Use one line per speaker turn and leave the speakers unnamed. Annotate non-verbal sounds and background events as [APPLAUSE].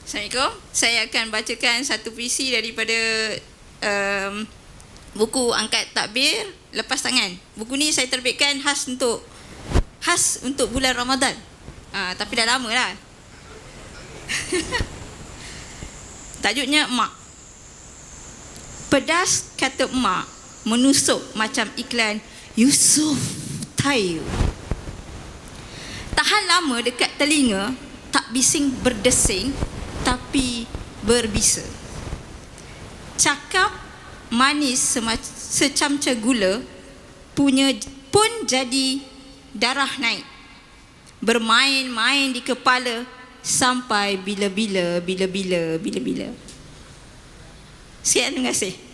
Assalamualaikum. Saya akan bacakan satu puisi daripada um, buku Angkat Takbir Lepas Tangan. Buku ni saya terbitkan khas untuk khas untuk bulan Ramadan. Uh, tapi dah lama lah. [LAUGHS] Tajuknya Emak. Pedas kata emak menusuk macam iklan Yusuf Tayu. Tahan lama dekat telinga, tak bising berdesing tapi berbisa. Cakap manis secamca gula punya pun jadi darah naik. Bermain-main di kepala sampai bila-bila, bila-bila, bila-bila. Sekian terima kasih.